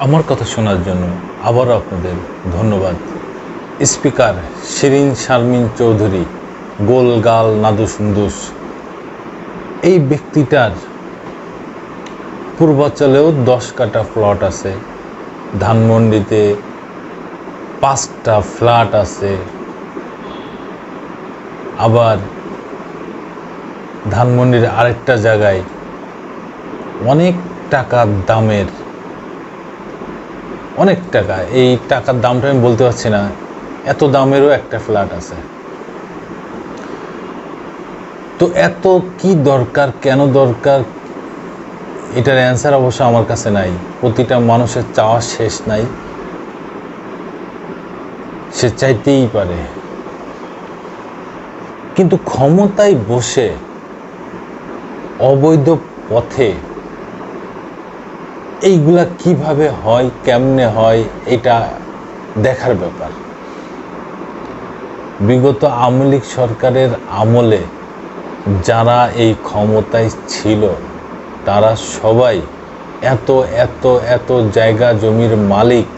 আমার কথা শোনার জন্য আবারও আপনাদের ধন্যবাদ। স্পিকার শিরিন শারমিন চৌধুরী, গোল গোলগাল নাদুসুন্দুস এই ব্যক্তিটার পূর্বাঞ্চলেও দশ কাটা প্লট আছে। ধানমন্ডিতে পাঁচটা ফ্ল্যাট আছে। আবার ধানমন্ডির আরেকটা জায়গায় অনেক টাকার দামের অনেক টাকা। এই টাকার দামটা আমি বলতে পারছি না। এত দামেরও একটা ফ্ল্যাট আছে। তো এত কি দরকার, কেন দরকার? এটার অ্যান্সার অবশ্য আমার কাছে নাই। প্রতিটা মানুষের চাওয়া শেষ নাই। সে চাইতেই পারে। কিন্তু ক্ষমতায় বসে অবৈধ পথে এইগুলা কীভাবে হয়, কেমনে হয়, এটা দেখার ব্যাপার। বিগত আওয়ামী সরকারের আমলে যারা এই ক্ষমতায় ছিল, তারা সবাই এত এত এত জায়গা জমির মালিক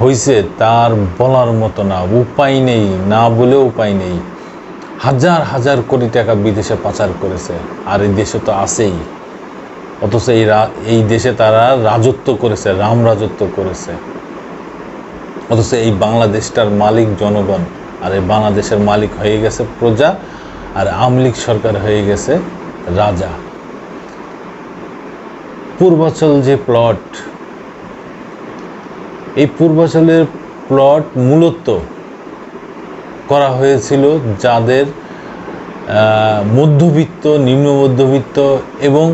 হয়েছে তার বলার মতো না, উপায় নেই, না বলে উপায় নেই। হাজার হাজার কোটি টাকা বিদেশে পাচার করেছে, আর এই দেশে তো আছেই। অথচ এই এই দেশে তারা রাজত্ব করেছে, রাম রাজত্ব করেছে। অথচ এই বাংলাদেশটার মালিক জনগণ, আর এই বাংলাদেশের মালিক হয়ে গেছে প্রজা, আর আওয়ামী লীগ সরকার হয়ে গেছে রাজা। পূর্বাচল যে প্লট, এই পূর্বাচলের প্লট মূলত করা হয়েছিল যাদের মধ্যবিত্ত, নিম্ন মধ্যবিত্ত এবং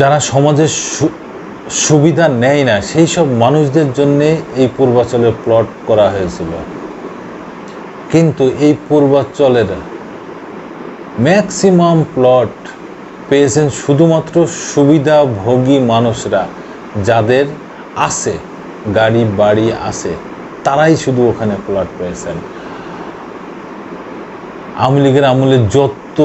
যারা সমাজের সুবিধা নেয় না, সেই সব মানুষদের জন্য এই পূর্বাচলের প্লট করা হয়েছিল। কিন্তু এই পূর্বাচলের ম্যাক্সিমাম প্লট পেয়েছেন শুধুমাত্র সুবিধাভোগী মানুষরা, যাদের আছে, গাড়ি, বাড়ি আছে, তারাই শুধু ওখানে প্লট পেয়েছেন। আওয়ামী লীগের আমলে যত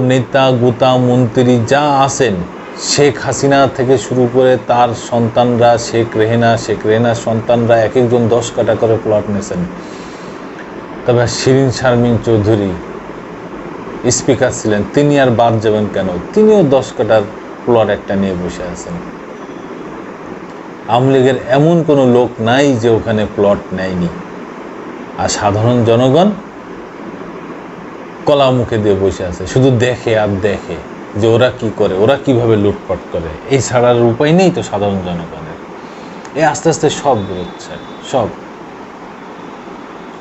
নেতা, গোতা, মন্ত্রী যা আছেন শেখ হাসিনা থেকে শুরু করে তার সন্তানরা, শেখ রেহেনা, শেখ রেহেনার সন্তানরা এক একজন দশ কাটা করে প্লট নিয়েছেন। তবে শিরিন শারমিন চৌধুরী স্পিকার ছিলেন, তিনি আর বাদ যাবেন কেন? তিনিও দশ কাটার প্লট একটা নিয়ে বসে আছেন। আওয়ামী লীগের এমন কোনো লোক নাই যে ওখানে প্লট নেয়নি। আর সাধারণ জনগণ কলা মুখে দিয়ে বসে আছে, শুধু দেখে আর দেখে। যে ওরা কি করে, ওরা কীভাবে লুটপাট করে, এই ছাড়ার উপায় নেই তো সাধারণ জনগণের। এ আস্তে আস্তে সব বেরোচ্ছে, সব।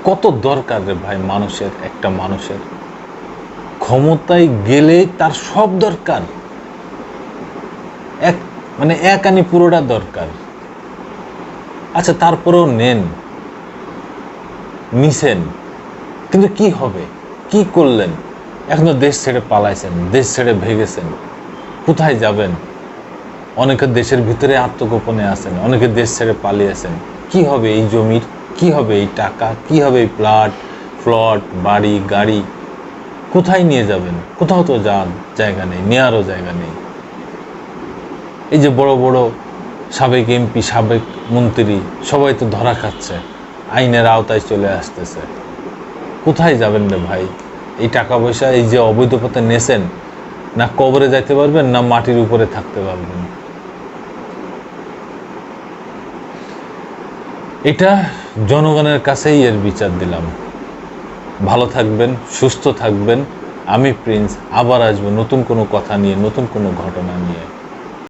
কত দরকার রে ভাই মানুষের, একটা মানুষের? ক্ষমতায় গেলে তার সব দরকার। এক মানে এক আনি পুরোটা দরকার। আচ্ছা তারপরেও নেন নিছেন কিন্তু কি হবে? কি করলেন? এখন দেশ ছেড়ে পালাইছেন, দেশ ছেড়ে ভেগেছেন। কোথায় যাবেন? অনেকে দেশের ভিতরে আত্মগোপনে আছেন, অনেকে দেশ ছেড়ে পালিয়েছেন। কি হবে এই জমির? কি হবে এই টাকা? কি হবে এই প্লাট ফ্লট বাড়ি, গাড়ি? কোথায় নিয়ে যাবেন? কোথাও তো যান জায়গা নেই, নেওয়ারও জায়গা নেই। এই যে বড় বড় সাবেক এমপি, সাবেক মন্ত্রী, সবাই তো ধরা খাচ্ছে, আইনের আওতায় চলে আসতেছে। কোথায় যাবেন রে ভাই? এই টাকা পয়সা, এই যে অবৈধ পথে নেছেন, না কবরে যাইতে পারবেন, না মাটির উপরে থাকতে পারবেন। এটা জনগণের কাছেই এর বিচার দিলাম। ভালো থাকবেন, সুস্থ থাকবেন। আমি প্রিন্স, আবার আসব নতুন কোনো কথা নিয়ে, নতুন কোনো ঘটনা নিয়ে।